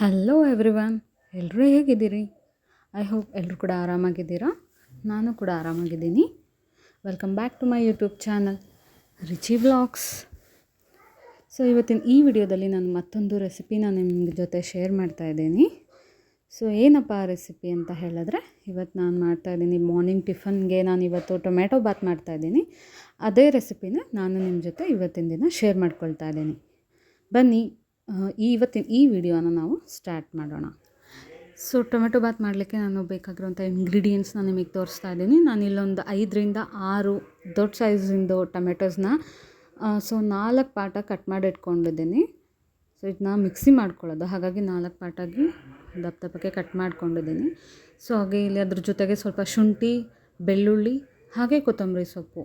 Hello everyone ಎಲ್ಲರೂ ಹೇಗಿದ್ದೀರಿ? I hope ಎಲ್ಲರೂ ಕೂಡ ಆರಾಮಾಗಿದ್ದೀರಾ? ನಾನು ಕೂಡ ಆರಾಮಾಗಿದ್ದೀನಿ. Welcome back to my YouTube channel Richi vlogs so ಇವತ್ತಿನ ಈ ವಿಡಿಯೋದಲ್ಲಿ ನಾನು ಮತ್ತೊಂದು ರೆಸಿಪಿನ ನಿಮ್ಮ ಜೊತೆ ಶೇರ್ ಮಾಡ್ತಾ ಇದ್ದೀನಿ. ಸೊ ಏನಪ್ಪ ಆ ರೆಸಿಪಿ ಅಂತ ಹೇಳಿದ್ರೆ, ಇವತ್ತು ನಾನು ಮಾಡ್ತಾಯಿದ್ದೀನಿ ಮಾರ್ನಿಂಗ್ ಟಿಫನ್ಗೆ ನಾನು ಇವತ್ತು ಟೊಮೆಟೊ ಬಾತ್ ಮಾಡ್ತಾಯಿದ್ದೀನಿ ಅದೇ ರೆಸಿಪಿನ ನಾನು ನಿಮ್ಮ ಜೊತೆ ಇವತ್ತಿನ ದಿನ ಶೇರ್ ಮಾಡ್ಕೊಳ್ತಾ ಇದ್ದೀನಿ. ಬನ್ನಿ ಇವತ್ತಿನ ಈ ವಿಡಿಯೋನ ನಾವು ಸ್ಟಾರ್ಟ್ ಮಾಡೋಣ. ಸೊ ಟೊಮೆಟೊ ಬಾತ್ ಮಾಡಲಿಕ್ಕೆ ನಾನು ಬೇಕಾಗಿರುವಂಥ ಇಂಗ್ರೀಡಿಯೆಂಟ್ಸ್ನ ನಿಮಗೆ ತೋರಿಸ್ತಾ ಇದ್ದೀನಿ. ನಾನು ಇಲ್ಲೊಂದು ಐದರಿಂದ ಆರು ದೊಡ್ಡ ಸೈಜಿಂದು ಟೊಮೆಟೊಸ್ನ ಸೊ ನಾಲ್ಕು ಪಾಟ ಕಟ್ ಮಾಡಿ ಇಟ್ಕೊಂಡಿದ್ದೀನಿ. ಸೊ ಇದನ್ನ ಮಿಕ್ಸಿ ಮಾಡ್ಕೊಳ್ಳೋದು. ಹಾಗಾಗಿ ನಾಲ್ಕು ಪಾಟಾಗಿ ದಪ್ಪ ದಪ್ಪಕ್ಕೆ ಕಟ್ ಮಾಡ್ಕೊಂಡಿದ್ದೀನಿ. ಸೊ ಹಾಗೆ ಇಲ್ಲಿ ಅದ್ರ ಜೊತೆಗೆ ಸ್ವಲ್ಪ ಶುಂಠಿ, ಬೆಳ್ಳುಳ್ಳಿ, ಹಾಗೆ ಕೊತ್ತಂಬರಿ ಸೊಪ್ಪು.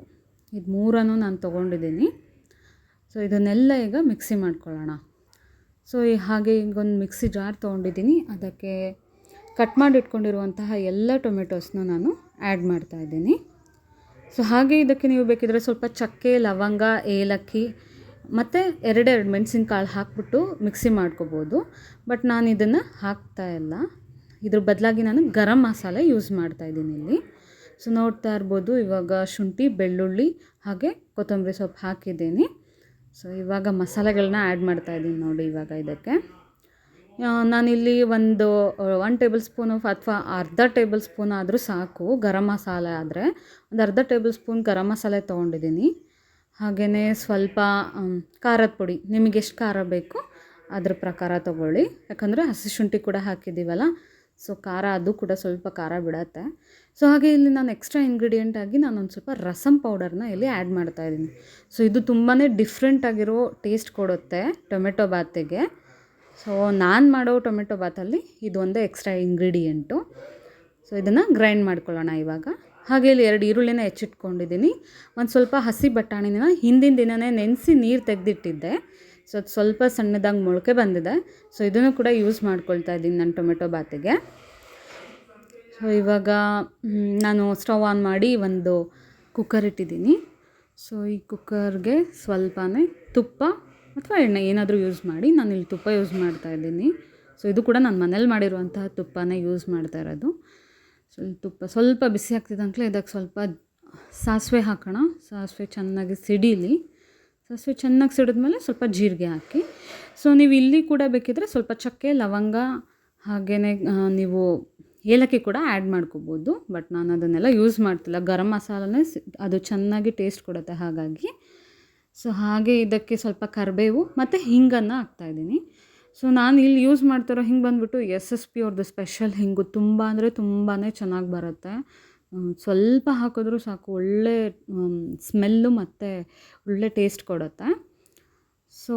ಇದು ಮೂರನ್ನು ನಾನು ತೊಗೊಂಡಿದ್ದೀನಿ. ಸೊ ಇದನ್ನೆಲ್ಲ ಈಗ ಮಿಕ್ಸಿ ಮಾಡ್ಕೊಳ್ಳೋಣ. ಸೊ ಈ ಹಾಗೆ ಈಗ ಒಂದು ಮಿಕ್ಸಿ ಜಾರ್ ತೊಗೊಂಡಿದ್ದೀನಿ. ಅದಕ್ಕೆ ಕಟ್ ಮಾಡಿ ಇಟ್ಕೊಂಡಿರುವಂತಹ ಎಲ್ಲ ಟೊಮೆಟೊಸ್ನ ನಾನು ಆ್ಯಡ್ ಮಾಡ್ತಾ ಇದ್ದೀನಿ. ಸೊ ಹಾಗೆ ಇದಕ್ಕೆ ನೀವು ಬೇಕಿದ್ರೆ ಸ್ವಲ್ಪ ಚಕ್ಕೆ, ಲವಂಗ, ಏಲಕ್ಕಿ ಮತ್ತು ಎರಡೆರಡು ಮೆಣಸಿನ್ಕಾಳು ಹಾಕ್ಬಿಟ್ಟು ಮಿಕ್ಸಿ ಮಾಡ್ಕೋಬೋದು. ಬಟ್ ನಾನು ಇದನ್ನು ಹಾಕ್ತಾ ಇಲ್ಲ. ಇದ್ರ ಬದಲಾಗಿ ನಾನು ಗರಂ ಮಸಾಲೆ ಯೂಸ್ ಮಾಡ್ತಾ ಇದ್ದೀನಿ ಇಲ್ಲಿ. ಸೊ ನೋಡ್ತಾ ಇರ್ಬೋದು ಇವಾಗ ಶುಂಠಿ, ಬೆಳ್ಳುಳ್ಳಿ ಹಾಗೆ ಕೊತ್ತಂಬರಿ ಸೊಪ್ಪು ಹಾಕಿದ್ದೀನಿ. ಸೊ ಇವಾಗ ಮಸಾಲೆಗಳನ್ನ ಆ್ಯಡ್ ಮಾಡ್ತಾ ಇದ್ದೀನಿ ನೋಡಿ ಇವಾಗ ಇದಕ್ಕೆ. ನಾನಿಲ್ಲಿ ಒಂದು ಒನ್ ಟೇಬಲ್ ಸ್ಪೂನ್ ಅಥವಾ ಅರ್ಧ ಟೇಬಲ್ ಸ್ಪೂನ್ ಆದರೂ ಸಾಕು, ಗರಂ ಮಸಾಲೆ ಆದರೆ. ಒಂದು ಅರ್ಧ ಟೇಬಲ್ ಸ್ಪೂನ್ ಗರಂ ಮಸಾಲೆ ತೊಗೊಂಡಿದ್ದೀನಿ. ಹಾಗೆಯೇ ಸ್ವಲ್ಪ ಖಾರದ ಪುಡಿ. ನಿಮಗೆ ಎಷ್ಟು ಖಾರ ಬೇಕು ಅದ್ರ ಪ್ರಕಾರ ತೊಗೊಳ್ಳಿ. ಯಾಕಂದರೆ ಹಸಿ ಶುಂಠಿ ಕೂಡ ಹಾಕಿದ್ದೀವಲ್ಲ ಸೊ ಖಾರ, ಅದು ಕೂಡ ಸ್ವಲ್ಪ ಖಾರ ಬಿಡತ್ತೆ. ಸೊ ಹಾಗೆ ಇಲ್ಲಿ ನಾನು ಎಕ್ಸ್ಟ್ರಾ ಇಂಗ್ರೀಡಿಯೆಂಟ್ ಆಗಿ ನಾನು ಒಂದು ಸ್ವಲ್ಪ ರಸಮ್ ಪೌಡರ್ನ ಇಲ್ಲಿ ಆ್ಯಡ್ ಮಾಡ್ತಾ ಇದ್ದೀನಿ. ಸೊ ಇದು ತುಂಬಾ ಡಿಫ್ರೆಂಟ್ ಆಗಿರೋ ಟೇಸ್ಟ್ ಕೊಡುತ್ತೆ ಟೊಮೆಟೊ ಬಾತಿಗೆ. ಸೊ ನಾನು ಮಾಡೋ ಟೊಮೆಟೊ ಬಾತಲ್ಲಿ ಇದು ಒಂದು ಎಕ್ಸ್ಟ್ರಾ ಇಂಗ್ರೀಡಿಯೆಂಟು ಸೊ ಇದನ್ನು ಗ್ರೈಂಡ್ ಮಾಡ್ಕೊಳ್ಳೋಣ ಇವಾಗ. ಹಾಗೆ ಇಲ್ಲಿ ಎರಡು ಈರುಳ್ಳಿನ ಹೆಚ್ಚಿಟ್ಕೊಂಡಿದ್ದೀನಿ. ಒಂದು ಸ್ವಲ್ಪ ಹಸಿ ಬಟಾಣಿನ ಹಿಂದಿನ ದಿನವೇ ನೆನೆಸಿ ನೀರು ತೆಗೆದಿಟ್ಟಿದ್ದೆ. ಸೊ ಅದು ಸ್ವಲ್ಪ ಸಣ್ಣದಾಗಿ ಮೊಳಕೆ ಬಂದಿದೆ. ಸೊ ಇದನ್ನು ಕೂಡ ಯೂಸ್ ಮಾಡ್ಕೊಳ್ತಾ ಇದ್ದೀನಿ ನಾನು ಟೊಮೆಟೊ ಬಾತಿಗೆ. ಸೊ ಇವಾಗ ನಾನು ಸ್ಟವ್ ಆನ್ ಮಾಡಿ ಒಂದು ಕುಕ್ಕರ್ ಇಟ್ಟಿದ್ದೀನಿ. ಸೊ ಈ ಕುಕ್ಕರ್ಗೆ ಸ್ವಲ್ಪನೇ ತುಪ್ಪ ಅಥವಾ ಎಣ್ಣೆ ಏನಾದರೂ ಯೂಸ್ ಮಾಡಿ ನಾನು ಇಲ್ಲಿ ತುಪ್ಪ ಯೂಸ್ ಮಾಡ್ತಾ ಇದ್ದೀನಿ. ಸೊ ಇದು ಕೂಡ ನಾನು ಮನೇಲಿ ಮಾಡಿರುವಂತಹ ತುಪ್ಪನೇ ಯೂಸ್ ಮಾಡ್ತಾ ಇರೋದು. ಸೊ ತುಪ್ಪ ಸ್ವಲ್ಪ ಬಿಸಿ ಆಗ್ತಿದ್ದಂಕ್ಲೆ ಇದಕ್ಕೆ ಸ್ವಲ್ಪ ಸಾಸಿವೆ ಹಾಕೋಣ. ಸಾಸಿವೆ ಚೆನ್ನಾಗಿ ಸಿಡೀಲಿ. ಸಾಸಿವೆ ಚೆನ್ನಾಗಿ ಸಿಡಿದ್ಮೇಲೆ ಸ್ವಲ್ಪ ಜೀರಿಗೆ ಹಾಕಿ. ಸೊ ನೀವು ಇಲ್ಲಿ ಕೂಡ ಬೇಕಿದ್ರೆ ಸ್ವಲ್ಪ ಚಕ್ಕೆ, ಲವಂಗ ಹಾಗೇ ನೀವು ಏಲಕ್ಕಿ ಕೂಡ ಆ್ಯಡ್ ಮಾಡ್ಕೋಬೋದು. ಬಟ್ ನಾನು ಅದನ್ನೆಲ್ಲ ಯೂಸ್ ಮಾಡ್ತಿಲ್ಲ. ಗರಂ ಮಸಾಲನೇ ಅದು ಚೆನ್ನಾಗಿ ಟೇಸ್ಟ್ ಕೊಡುತ್ತೆ ಹಾಗಾಗಿ. ಸೊ ಹಾಗೆ ಇದಕ್ಕೆ ಸ್ವಲ್ಪ ಕರಿಬೇವು ಮತ್ತು ಹಿಂಗನ್ನು ಹಾಕ್ತಾಯಿದ್ದೀನಿ ಸೊ ನಾನು ಇಲ್ಲಿ ಯೂಸ್ ಮಾಡ್ತಿರೋ ಹಿಂಗೆ ಬಂದುಬಿಟ್ಟು ಎಸ್ ಎಸ್ ಪಿ ಅವ್ರದ್ದು ಸ್ಪೆಷಲ್ ಹಿಂಗು ತುಂಬ ಅಂದರೆ ತುಂಬಾ ಚೆನ್ನಾಗಿ ಬರುತ್ತೆ. ಸ್ವಲ್ಪ ಹಾಕಿದ್ರೂ ಸಾಕು, ಒಳ್ಳೆ ಸ್ಮೆಲ್ಲು ಮತ್ತು ಒಳ್ಳೆ ಟೇಸ್ಟ್ ಕೊಡುತ್ತೆ? ಸೊ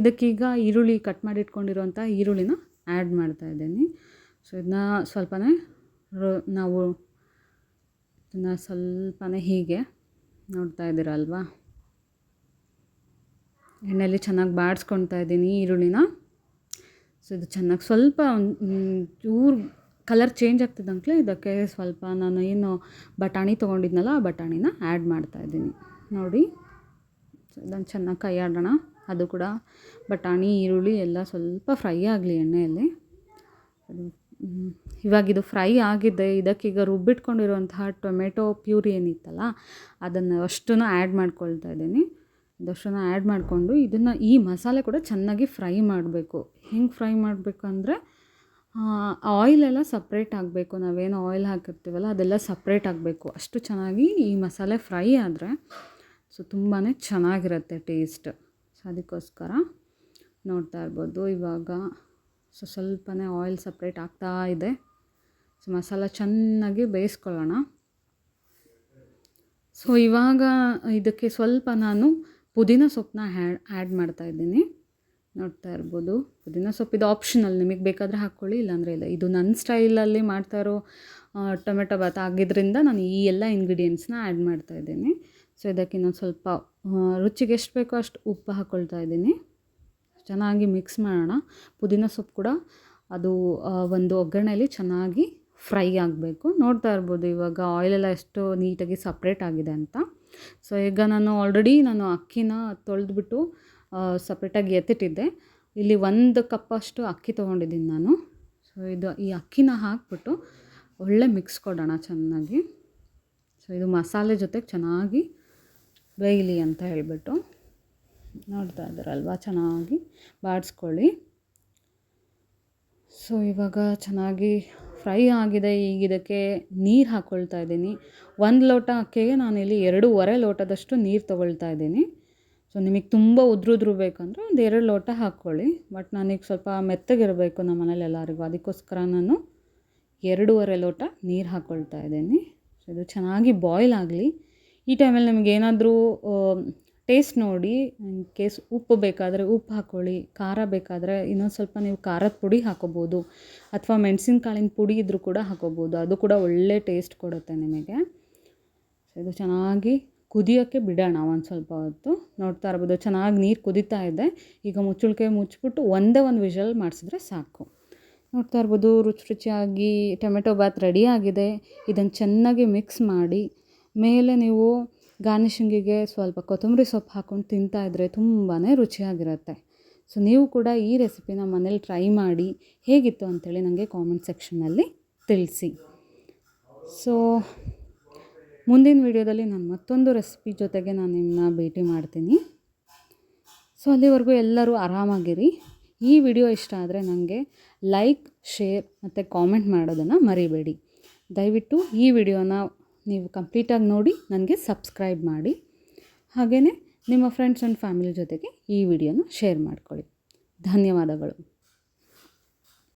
ಇದಕ್ಕೀಗ ಈರುಳ್ಳಿ ಕಟ್ ಮಾಡಿ ಇಟ್ಕೊಂಡಿರೋಂಥ ಈರುಳ್ಳಿನ ಆ್ಯಡ್ ಮಾಡ್ತಾ ಇದ್ದೀನಿ. ಸೊ ಇದನ್ನ ಸ್ವಲ್ಪನೇ ನಾವು ಇದನ್ನ ಸ್ವಲ್ಪನೇ ಹೀಗೆ ನೋಡ್ತಾ ಇದ್ದೀರಲ್ವಾ ಎಣ್ಣೆಯಲ್ಲಿ ಚೆನ್ನಾಗಿ ಬಾಡಿಸ್ಕೊಳ್ತಾ ಇದ್ದೀನಿ ಈರುಳ್ಳಿನ. ಸೊ ಇದು ಚೆನ್ನಾಗಿ ಸ್ವಲ್ಪ ಚೂರು ಕಲರ್ ಚೇಂಜ್ ಆಗ್ತಿದ್ದಂತಲೇ ಇದಕ್ಕೆ ಸ್ವಲ್ಪ ನಾನು ಏನು ಬಟಾಣಿ ತೊಗೊಂಡಿದ್ನಲ್ಲ ಆ ಬಟಾಣಿನ ಆ್ಯಡ್ ಮಾಡ್ತಾ ಇದ್ದೀನಿ. ನೋಡಿ ಇದನ್ನು ಚೆನ್ನಾಗಿ ಕೈ ಅದು ಕೂಡ ಬಟಾಣಿ, ಈರುಳ್ಳಿ ಎಲ್ಲ ಸ್ವಲ್ಪ ಫ್ರೈ ಆಗಲಿ ಎಣ್ಣೆಯಲ್ಲಿ. ಅದು ಇವಾಗ ಫ್ರೈ ಆಗಿದೆ. ಇದಕ್ಕೀಗ ರುಬ್ಬಿಟ್ಕೊಂಡಿರುವಂತಹ ಟೊಮೆಟೊ ಪ್ಯೂರಿ ಏನಿತ್ತಲ್ಲ, ಅದನ್ನು ಅಷ್ಟನ್ನು ಆ್ಯಡ್ ಮಾಡ್ಕೊಳ್ತಾ ಇದ್ದೀನಿ. ಇದಷ್ಟನ್ನು ಆ್ಯಡ್ ಮಾಡಿಕೊಂಡು ಇದನ್ನು ಈ ಮಸಾಲೆ ಕೂಡ ಚೆನ್ನಾಗಿ ಫ್ರೈ ಮಾಡಬೇಕು. ಹೆಂಗೆ ಫ್ರೈ ಮಾಡಬೇಕು ಅಂದರೆ ಆಯಿಲೆಲ್ಲ ಸಪ್ರೇಟ್ ಆಗಬೇಕು. ನಾವೇನು ಆಯಿಲ್ ಹಾಕಿರ್ತೀವಲ್ಲ, ಅದೆಲ್ಲ ಸಪ್ರೇಟ್ ಆಗಬೇಕು. ಅಷ್ಟು ಚೆನ್ನಾಗಿ ಈ ಮಸಾಲೆ ಫ್ರೈ ಆದರೆ ಸೊ ತುಂಬಾ ಚೆನ್ನಾಗಿರುತ್ತೆ ಟೇಸ್ಟ್ ಸೊ ಅದಕ್ಕೋಸ್ಕರ ನೋಡ್ತಾ ಇರ್ಬೋದು. ಇವಾಗ ಸೊ ಸ್ವಲ್ಪನೇ ಆಯಿಲ್ ಸಪ್ರೇಟ್ ಆಗ್ತಾ ಇದೆ. ಸೊ ಮಸಾಲ ಚೆನ್ನಾಗಿ ಬೇಯಿಸ್ಕೊಳ್ಳೋಣ. ಸೊ ಇವಾಗ ಇದಕ್ಕೆ ಸ್ವಲ್ಪ ನಾನು ಪುದೀನ ಸೊಪ್ಪನ್ನ ಹ್ಯಾಡ್ ಆ್ಯಡ್ ಮಾಡ್ತಾ ಇದ್ದೀನಿ. ನೋಡ್ತಾ ಇರ್ಬೋದು. ಪುದೀನ ಸೊಪ್ಪು ಇದು ಆಪ್ಷನಲ್ ನಿಮಗೆ ಬೇಕಾದರೆ ಹಾಕ್ಕೊಳ್ಳಿ ಇಲ್ಲಾಂದರೆ ಇಲ್ಲ. ಇದು ನನ್ನ ಸ್ಟೈಲಲ್ಲಿ ಮಾಡ್ತಾ ಇರೋ ಟೊಮೆಟೊ ಬಾತ್ ಆಗಿದ್ದರಿಂದ ನಾನು ಈ ಎಲ್ಲ ಇಂಗ್ರೀಡಿಯೆಂಟ್ಸ್ನ ಆ್ಯಡ್ ಮಾಡ್ತಾ ಇದ್ದೀನಿ. ಸೊ ಇದಕ್ಕೆ ಇನ್ನೊಂದು ಸ್ವಲ್ಪ ರುಚಿಗೆ ಎಷ್ಟು ಬೇಕೋ ಅಷ್ಟು ಉಪ್ಪು ಹಾಕ್ಕೊಳ್ತಾ ಇದ್ದೀನಿ. ಚೆನ್ನಾಗಿ ಮಿಕ್ಸ್ ಮಾಡೋಣ. ಪುದೀನ ಸೊಪ್ಪು ಕೂಡ ಅದು ಒಂದು ಒಗ್ಗರಣೆಯಲ್ಲಿ ಚೆನ್ನಾಗಿ ಫ್ರೈ ಆಗಬೇಕು. ನೋಡ್ತಾ ಇರ್ಬೋದು, ಇವಾಗ ಆಯಿಲೆಲ್ಲ ಎಷ್ಟು ನೀಟಾಗಿ ಸಪ್ರೇಟ್ ಆಗಿದೆ ಅಂತ. ಸೊ ಈಗ ನಾನು ಆಲ್ರೆಡಿ ನಾನು ಅಕ್ಕಿನ ತೊಳೆದ್ಬಿಟ್ಟು ಸಪ್ರೇಟಾಗಿ ಎತ್ತಿಟ್ಟಿದ್ದೆ. ಇಲ್ಲಿ ಒಂದು ಕಪ್ಪಷ್ಟು ಅಕ್ಕಿ ತೊಗೊಂಡಿದ್ದೀನಿ ನಾನು. ಸೊ ಇದು ಈ ಅಕ್ಕಿನ ಹಾಕ್ಬಿಟ್ಟು ಒಳ್ಳೆ ಮಿಕ್ಸ್ ಕೊಡೋಣ ಚೆನ್ನಾಗಿ. ಸೊ ಇದು ಮಸಾಲೆ ಜೊತೆಗೆ ಚೆನ್ನಾಗಿ ಬೇಯಲಿ ಅಂತ ಹೇಳಿಬಿಟ್ಟು ನೋಡ್ತಾ ಇದ್ದಾರಲ್ವ? ಚೆನ್ನಾಗಿ ಬಾಡಿಸ್ಕೊಳ್ಳಿ. ಸೊ ಇವಾಗ ಚೆನ್ನಾಗಿ ಫ್ರೈ ಆಗಿದೆ. ಈಗ ಇದಕ್ಕೆ ನೀರು ಹಾಕ್ಕೊಳ್ತಾ ಇದ್ದೀನಿ. ಒಂದು ಲೋಟ ಅಕ್ಕಿಗೆ ನಾನಿಲ್ಲಿ ಎರಡೂವರೆ ಲೋಟದಷ್ಟು ನೀರು ತೊಗೊಳ್ತಾ ಇದ್ದೀನಿ. ಸೊ ನಿಮಗೆ ತುಂಬ ಉದ್ರುದ್ರು ಬೇಕಂದ್ರೆ ಒಂದು ಎರಡು ಲೋಟ ಹಾಕ್ಕೊಳ್ಳಿ ಬಟ್ ನನಗೆ ಸ್ವಲ್ಪ ಮೆತ್ತಗಿರಬೇಕು ನಮ್ಮ ಮನೇಲಿ ಎಲ್ಲರಿಗೂ. ಅದಕ್ಕೋಸ್ಕರ ನಾನು ಎರಡೂವರೆ ಲೋಟ ನೀರು ಹಾಕ್ಕೊಳ್ತಾ ಇದ್ದೀನಿ. ಸೊ ಇದು ಚೆನ್ನಾಗಿ ಬಾಯ್ಲ್ ಆಗಲಿ. ಈ ಟೈಮಲ್ಲಿ ನಿಮಗೆ ಏನಾದರೂ ಟೇಸ್ಟ್ ನೋಡಿ ಇನ್ ಕೇಸ್ ಉಪ್ಪು ಬೇಕಾದರೆ ಉಪ್ಪು ಹಾಕ್ಕೊಳ್ಳಿ ಖಾರ ಬೇಕಾದರೆ ಇನ್ನೊಂದು ಸ್ವಲ್ಪ ನೀವು ಖಾರದ ಪುಡಿ ಹಾಕೋಬೋದು. ಅಥವಾ ಮೆಣಸಿನ್ಕಾಳಿನ ಪುಡಿ ಇದ್ದರೂ ಕೂಡ ಹಾಕೋಬೋದು. ಅದು ಕೂಡ ಒಳ್ಳೆ ಟೇಸ್ಟ್ ಕೊಡುತ್ತೆ ನಿಮಗೆ. ಇದು ಚೆನ್ನಾಗಿ ಕುದಿಯೋಕ್ಕೆ ಬಿಡೋಣ ಒಂದು ಸ್ವಲ್ಪ ಹೊತ್ತು. ನೋಡ್ತಾ ಇರ್ಬೋದು, ಚೆನ್ನಾಗಿ ನೀರು ಕುದೀತಾ ಇದೆ. ಈಗ ಮುಚ್ಚಳಿಕೆ ಮುಚ್ಚಿಬಿಟ್ಟು ಒಂದೇ ಒಂದು ವಿಷಲ್ ಮಾಡಿಸಿದ್ರೆ ಸಾಕು. ನೋಡ್ತಾ ಇರ್ಬೋದು, ರುಚಿ ರುಚಿಯಾಗಿ ಟೊಮೆಟೊ ಬಾತ್ ರೆಡಿ ಆಗಿದೆ. ಇದನ್ನು ಚೆನ್ನಾಗಿ ಮಿಕ್ಸ್ ಮಾಡಿ, ಮೇಲೆ ನೀವು ಗಾರ್ನಿಷಿಂಗಿಗೆ ಸ್ವಲ್ಪ ಕೊತ್ತಂಬರಿ ಸೊಪ್ಪು ಹಾಕ್ಕೊಂಡು ತಿಂತಾ ಇದ್ದರೆ ತುಂಬಾ ರುಚಿಯಾಗಿರುತ್ತೆ. ಸೊ, ನೀವು ಕೂಡ ಈ ರೆಸಿಪಿನ ಮನೇಲಿ ಟ್ರೈ ಮಾಡಿ, ಹೇಗಿತ್ತು ಅಂಥೇಳಿ ನನಗೆ ಕಾಮೆಂಟ್ ಸೆಕ್ಷನಲ್ಲಿ ತಿಳಿಸಿ. ಸೊ ಮುಂದಿನ ವಿಡಿಯೋದಲ್ಲಿ ನಾನು ಮತ್ತೊಂದು ರೆಸಿಪಿ ಜೊತೆಗೆ ನಾನು ನಿಮ್ಮನ್ನ ಭೇಟಿ ಮಾಡ್ತೀನಿ. ಸೊ ಅಲ್ಲಿವರೆಗೂ ಎಲ್ಲರೂ ಆರಾಮಾಗಿರಿ. ಈ ವಿಡಿಯೋ ಇಷ್ಟ ಆದರೆ ನನಗೆ ಲೈಕ್ ಶೇರ್ ಮತ್ತು ಕಾಮೆಂಟ್ ಮಾಡೋದನ್ನು ಮರಿಬೇಡಿ. ದಯವಿಟ್ಟು ಈ ವಿಡಿಯೋನ ನೀವು ಕಂಪ್ಲೀಟಾಗಿ ನೋಡಿ, ನನಗೆ ಸಬ್ಸ್ಕ್ರೈಬ್ ಮಾಡಿ. ಹಾಗೆಯೇ ನಿಮ್ಮ ಫ್ರೆಂಡ್ಸ್ ಆ್ಯಂಡ್ ಫ್ಯಾಮಿಲಿ ಜೊತೆಗೆ ಈ ವಿಡಿಯೋನ ಶೇರ್ ಮಾಡ್ಕೊಳ್ಳಿ. ಧನ್ಯವಾದಗಳು.